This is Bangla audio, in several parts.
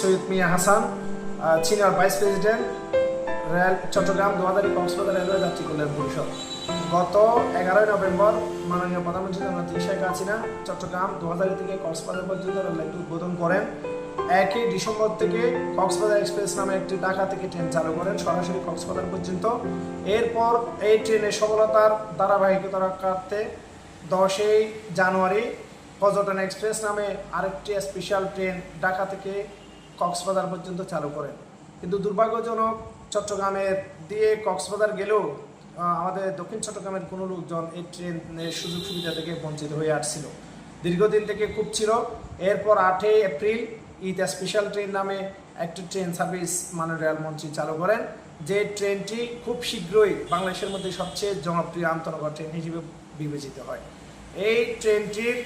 Syed Mia Hasan senior vice president rail Chattogram দোয়াদারি Cox's Bazar railway যাত্রী কল্যাণ পরিষদ। গত এগারোই নভেম্বর মাননীয় প্রধানমন্ত্রী শেখ হাসিনা চট্টগ্রাম দোয়াদারি থেকে কক্সবাজার পর্যন্ত রেল উদ্বোধন করেন। একই ডিসেম্বর থেকে কক্সবাজার এক্সপ্রেস নামে একটি ঢাকা থেকে ট্রেন চালু করেন, সরাসরি কক্সবাজার পর্যন্ত। এরপর এই ট্রেনের সফলতার ধারাবাহিকতা রাখতে দশই জানুয়ারি পর্যটন এক্সপ্রেস নামে আরেকটি স্পেশাল ট্রেন ঢাকা থেকে কক্সবাজার পর্যন্ত চালু করেন কিন্তু দুর্ভাগ্যজনক চট্টগ্রামের দিয়ে কক্সবাজার গেলেও আমাদের দক্ষিণ চট্টগ্রামের কোনো লোকজন এই ট্রেনের সুযোগ সুবিধা থেকে বঞ্চিত হয়ে আসছিল। দীর্ঘদিন থেকে খুব ছিল। এরপর আটই এপ্রিল ঈদ স্পেশাল ট্রেন নামে একটি ট্রেন সার্ভিস মাননীয় রেলমন্ত্রী চালু করেন। যে ট্রেনটি খুব শীঘ্রই বাংলাদেশের মধ্যে সবচেয়ে জনপ্রিয় আন্তনগর ট্রেন হিসেবে বিবেচিত হয়। এই ট্রেনটির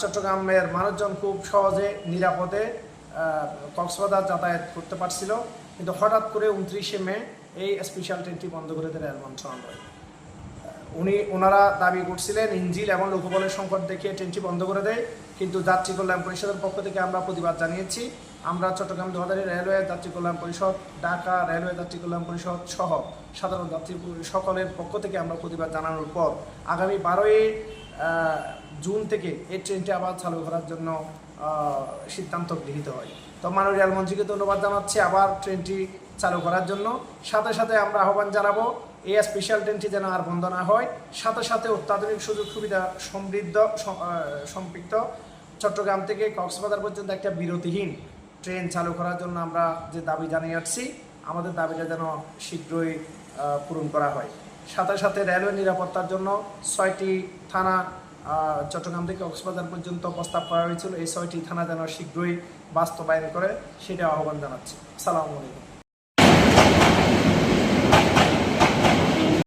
চট্টগ্রামের মানুষজন খুব সহজে নিরাপদে কক্সবাজার যাতায়াত করতে পারছিল। কিন্তু হঠাৎ করে উনত্রিশে মে এই স্পেশাল ট্রেনটি বন্ধ করে দেয় রেল মন্ত্রণালয়। উনি ওনারা দাবি করছিলেন ইঞ্জিল এবং লোকবলের সংকট দেখিয়ে ট্রেনটি বন্ধ করে দেয়। কিন্তু যাত্রী কল্যাণ পরিষদের পক্ষ থেকে আমরা প্রতিবাদ জানিয়েছি। আমরা চট্টগ্রাম দোহাদারি রেলওয়ে যাত্রী কল্যাণ পরিষদ, ঢাকা রেলওয়ে যাত্রী কল্যাণ পরিষদ সহ সাধারণ যাত্রী সকলের পক্ষ থেকে আমরা প্রতিবাদ জানানোর পর আগামী বারোই জুন থেকে এই ট্রেনটি আবার চালু করার জন্য সিদ্ধান্ত গৃহীত হয়। তো মাননীয় রেলমন্ত্রীকে ধন্যবাদ জানাচ্ছি আবার ট্রেনটি চালু করার জন্য। সাথে সাথে আমরা আহ্বান জানাব, এই স্পেশাল ট্রেনটি যেন আর বন্ধ না হয়। সাথে সাথে অত্যাধুনিক সুযোগ সুবিধা সমৃদ্ধ সম্পৃক্ত চট্টগ্রাম থেকে কক্সবাজার পর্যন্ত একটা বিরতিহীন ট্রেন চালু করার জন্য আমরা যে দাবি জানিয়ে আসছি, আমাদের দাবিটা যেন শীঘ্রই পূরণ করা হয়। সাথে সাথে রেলওয়ে নিরাপত্তার জন্য ছয়টি থানা চট্টগ্রাম থেকে কক্সবাজার পর্যন্ত প্রস্তাব করা হয়েছিল। এই ছয়টি থানা যেন শীঘ্রই বাস্তবায়ন করে সেটা আহ্বান জানাচ্ছি। সালামু আলাইকুম।